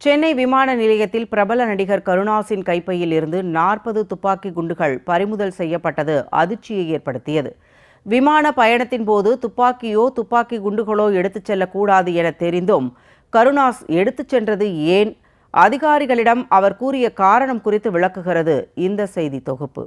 சென்னை விமான நிலையத்தில் பிரபல நடிகர் கருணாஸின் கைப்பையில் இருந்து நாற்பது துப்பாக்கி குண்டுகள் பறிமுதல் செய்யப்பட்டது அதிர்ச்சியை ஏற்படுத்தியது. விமான பயணத்தின் போது துப்பாக்கியோ துப்பாக்கி குண்டுகளோ எடுத்துச் செல்லக்கூடாது என தெரிந்தும் கருணாஸ் எடுத்துச் சென்றது ஏன்? அதிகாரிகளிடம் அவர் கூறிய காரணம் குறித்து விளக்குகிறது இந்த செய்தி தொகுப்பு.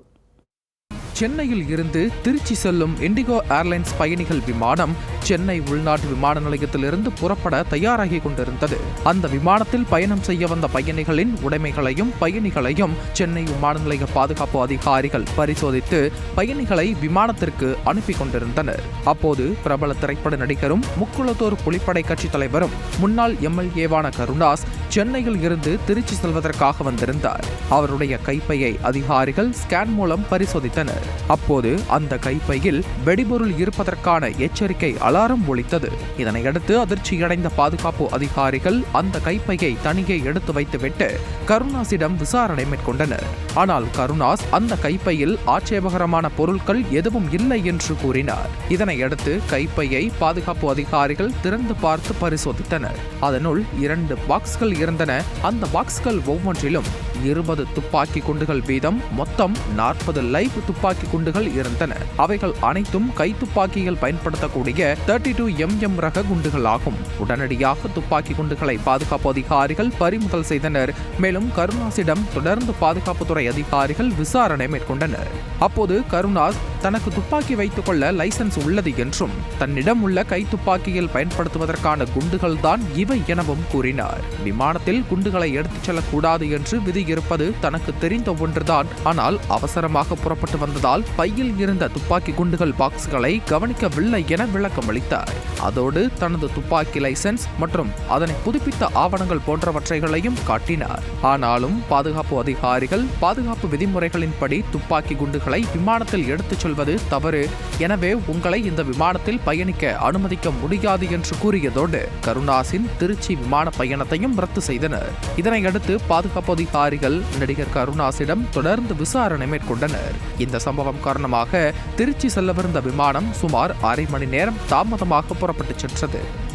சென்னையில் இருந்து திருச்சி செல்லும் இண்டிகோ ஏர்லைன்ஸ் பயணிகள் விமானம் சென்னை உள்நாட்டு விமான நிலையத்திலிருந்து புறப்பட தயாராகி கொண்டிருந்தது. அந்த விமானத்தில் பயணம் செய்ய வந்த பயணிகளின் உடைமைகளையும் பயணிகளையும் சென்னை விமான நிலைய பாதுகாப்பு அதிகாரிகள் பரிசோதித்து பயணிகளை விமானத்திற்கு அனுப்பி கொண்டிருந்தனர். அப்போது பிரபல திரைப்பட நடிகரும் முக்குளத்தூர் புலிப்படை கட்சித் தலைவரும் முன்னாள் எம்எல்ஏவான கருணாஸ் சென்னையில் இருந்து திருச்சி செல்வதற்காக வந்திருந்தார். அவருடைய கைப்பையை அதிகாரிகள் ஸ்கேன் மூலம் பரிசோதித்தனர். அப்போது அந்த கைப்பையில் வெடிபொருள் இருப்பதற்கான எச்சரிக்கை அலாரம் ஒலித்தது. இதனையடுத்து அதிர்ச்சியடைந்த பாதுகாப்பு அதிகாரிகள் அந்த கைப்பையை தனியே எடுத்து வைத்துவிட்டு கருணாசிடம் விசாரணை மேற்கொண்டனர். ஆனால் கருணாஸ் அந்த கைப்பையில் ஆட்சேபகரமான பொருட்கள் எதுவும் இல்லை என்று கூறினார். இதனையடுத்து கைப்பையை பாதுகாப்பு அதிகாரிகள் திறந்து பார்த்து பரிசோதித்தனர். அதனுள் இரண்டு பாக்ஸ்கள் இருந்தன. அந்த பாக்ஸ்கள் ஒவ்வொன்றிலும் இருபது துப்பாக்கி குண்டுகள் வீதம் மொத்தம் நாற்பது லைவ் துப்பாக்கி குண்டுகள் இருந்தன. அவைகள் அனைத்தும் கைத்துப்பாக்கியில் பயன்படுத்தக்கூடிய தேர்ட்டி டூ எம் எம் ரக குண்டுகள் ஆகும் உடனடியாக துப்பாக்கி குண்டுகளை பாதுகாப்பு அதிகாரிகள் பறிமுதல் செய்தனர். மேலும் கருணாஸிடம் தொடர்ந்து பாதுகாப்புத்துறை அதிகாரிகள் விசாரணை மேற்கொண்டனர். அப்போது கருணாஸ் தனக்கு துப்பாக்கி வைத்துக் கொள்ள லைசன்ஸ் உள்ளது என்றும் தன்னிடம் உள்ள கை துப்பாக்கியில் பயன்படுத்துவதற்கான குண்டுகள் தான் இவை எனவும் கூறினார். விமானத்தில் குண்டுகளை எடுத்துச் செல்லக்கூடாது என்று விதி இருப்பது தனக்கு தெரிந்த ஒன்றுதான். ஆனால் அவசரமாக புறப்பட்டு வந்ததால் பையில் இருந்த துப்பாக்கி குண்டுகள் பாக்ஸ்களை கவனிக்கவில்லை என விளக்கம் அளித்தார் அதோடு தனது துப்பாக்கி லைசென்ஸ் மற்றும் அதனை புதுப்பித்த ஆவணங்கள் போன்றவற்றைகளையும் காட்டினார். ஆனாலும் பாதுகாப்பு அதிகாரிகள் பாதுகாப்பு விதிமுறைகளின்படி துப்பாக்கி குண்டுகளை விமானத்தில் எடுத்துச் செல்வது தவறு. எனவே உங்களை இந்த விமானத்தில் பயணிக்க அனுமதிக்க முடியாது என்று கூறியதோடு கருணாசின் திருச்சி விமான பயணத்தையும் ரத்து செய்தனர். இதனையடுத்து பாதுகாப்பு அதிகாரிகள் நடிகர் கருணாசிடம் தொடர்ந்து விசாரணை மேற்கொண்டனர். இந்த சம்பவம் காரணமாக திருச்சி செல்லவிருந்த விமானம் சுமார் அரை மணி நேரம் தாமதமாக புறப்பட்டுச் சென்றது.